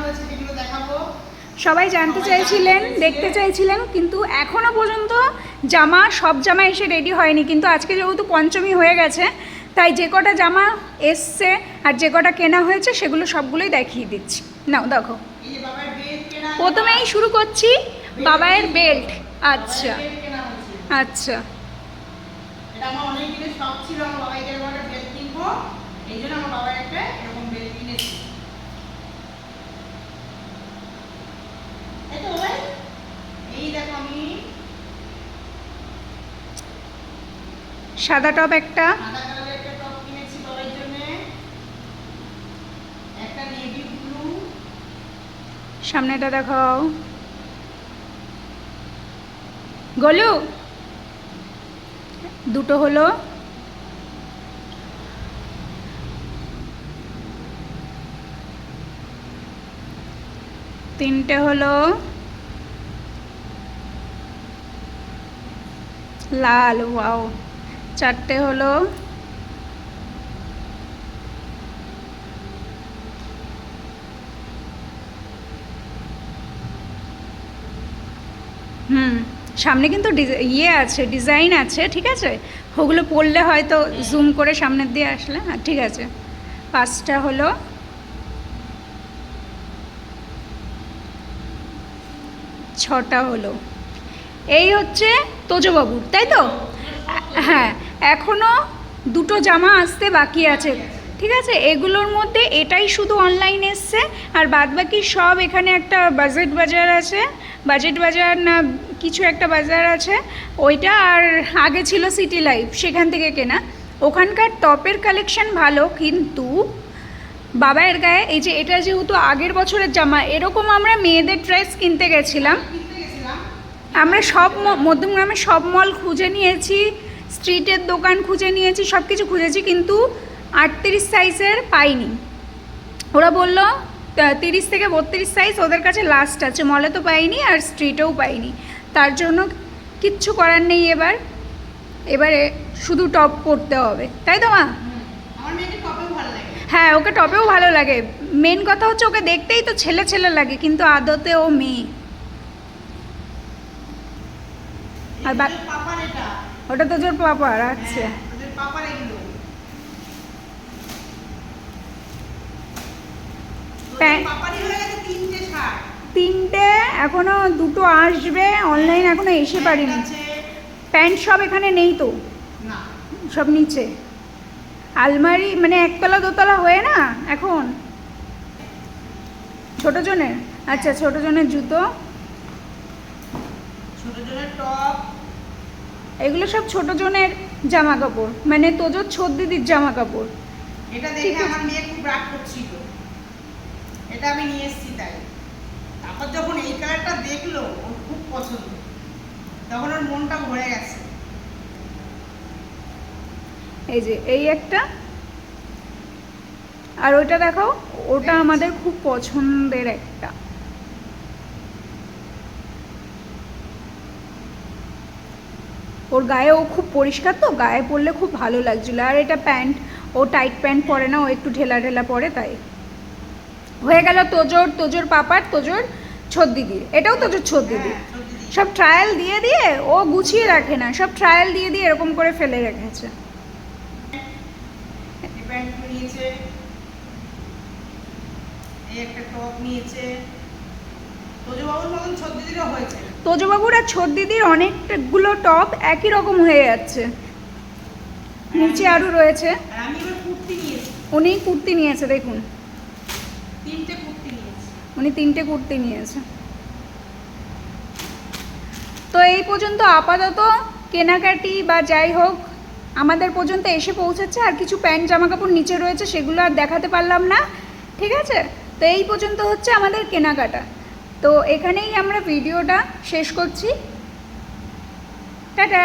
হয়েছে দেখাবো? সবাই জানতে চাইছিলেন দেখতে চাইছিলেন। কিন্তু এখনও পর্যন্ত জামা সব জামা এসে রেডি হয়নি। কিন্তু আজকে যেহেতু পঞ্চমী হয়ে গেছে তাই যে কটা জামা এসছে আর যে কটা কেনা হয়েছে সেগুলো সবগুলোই দেখিয়ে দিচ্ছি। নাও দেখো। প্রথমেই শুরু করছি বাবায়ের বেল্ট আচ্ছা। আচ্ছা। এই জন্য আমার বাবার একটা এরকম বেল্ট কিনেছি এই তো বাবাই এই দেখো আমি সাদা টপ একটা। সামনেটা দেখাও। গলু দুটো হলো। তিনটে হলো। লাল ওয়াও। চারটে হলো হুম, সামনে কিন্তু ইয়ে আছে, ডিজাইন আছে, ঠিক আছে? ওগুলো পড়লে হয়তো জুম করে সামনের দিয়ে আসলে হ্যাঁ ঠিক আছে। পাঁচটা হলো ছটা হলো। এই হচ্ছে তোজবাবুর, তাই তো? হ্যাঁ এখনও দুটো জামা আসতে বাকি আছে। ঠিক আছে? এগুলোর মধ্যে এটাই শুধু অনলাইন এসছে, আর বাদবাকি সব এখানে একটা বাজেট বাজার আছে। বাজেট বাজার না, কিছু একটা বাজার আছে। ওইটা আর আগে ছিল সিটি লাইফ সেখান থেকে কেনা। ওখানকার টপের কালেকশন ভালো, কিন্তু বাবায়ের গায়ে এই যে এটা যেহেতু আগের বছরের জামা, এরকম আমরা মেয়েদের ড্রেস কিনতে গেছিলাম। আমরা সব মধ্যমগ্রামে সব মল খুঁজে নিয়েছি। স্ট্রিটের দোকান খুঁজে নিয়েছি সব কিছু খুঁজেছি কিন্তু আটত্রিশ সাইজের পাইনি। ওরা বলল তিরিশ থেকে বত্রিশ সাইজ ওদের কাছে লাস্ট আছে। মলে তো পাইনি আর স্ট্রিটেও পাইনি। তার জন্য কিচ্ছু করার নেই এবার। এবারে শুধু টপ পরতে হবে। তাই তো মা? হ্যাঁ ওকে টপেও ভালো লাগে। মেন কথা হচ্ছে ওকে দেখতেই তো ছেলে ছেলে লাগে কিন্তু আদতে ও মেয়ে। আর ওটা তো জোর পাপার আচ্ছা। হ্যাঁ, হয়ে গেছে তিনটে এখনও দুটো আসবে অনলাইন এখনও এসে পারিনি। প্যান্ট সব এখানে নেই তো? সব নিচে। আলমারি মানে একতলা দোতলা হয়ে না এখন? ছোট জনের? আচ্ছা ছোট জনের জুতো। ছোট জনের টপ। এগুলো সব ছোট জনের জামা কাপড় মানে তোজোর ছোট দিদির জামা কাপড় এটা দেখে আমার মেয়ে খুব রাগ করছিল। এটা আমি নিয়ে এসেছি তাই। তারপর যখন এই কালারটা দেখল ওর খুব পছন্দ। তখন ওর মনটা ভরে গেছে। এই যে এই একটা। আর ওইটা দেখাও ওটা আমাদের খুব পছন্দের একটা। ওর গায়ে ও খুব পরিষ্কার তো গায়ে পরলে খুব ভালো লাগছিল। আর এটা প্যান্ট ও টাইট প্যান্ট পরে না ও একটু ঢেলা ঢেলা পরে তাই। হয়ে গেল তোজোর তোজোর পাপার তোজোর ছোট দিদির। এটাও তোজোর ছোট দিদি। হ্যাঁ, দিদি। সব ট্রায়াল দিয়ে দিয়ে ও গুছিয়ে রাখে না সব ট্রায়াল দিয়ে দিয়ে এরকম করে ফেলে রেখেছে। একটা টপ নিয়েছে। তোজবাবুর আর ছোট দিদির অনেকগুলো টপ একই রকম হয়ে যাচ্ছে। নিচে আরও রয়েছে। উনি কুর্তি নিয়েছে দেখুন। উনি তিনটে কুর্তি নিয়েছে। তো এই পর্যন্ত আপাতত কেনাকাটি বা যাই হোক আমাদের পর্যন্ত এসে পৌঁছেছে। আর কিছু প্যান্ট জামা কাপড় নিচে রয়েছে সেগুলো আর দেখাতে পারলাম না। ঠিক আছে? তো এই পর্যন্ত হচ্ছে আমাদের কেনাকাটা। তো এখানেই আমরা ভিডিওটা শেষ করছি। টাটা!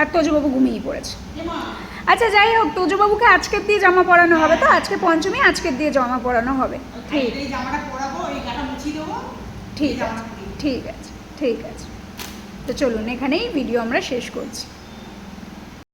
আর তোজবাবু ঘুমিয়ে পড়েছে। আচ্ছা যাই হোক তোজবাবুকে আজকের দিয়ে জামা পরানো হবে তো? আজকে পঞ্চমী আজকের দিয়ে জামা পরানো হবে। ঠিক। ঠিক আছে ঠিক আছে ঠিক আছে। তো চলুন এখানেই ভিডিও আমরা শেষ করছি।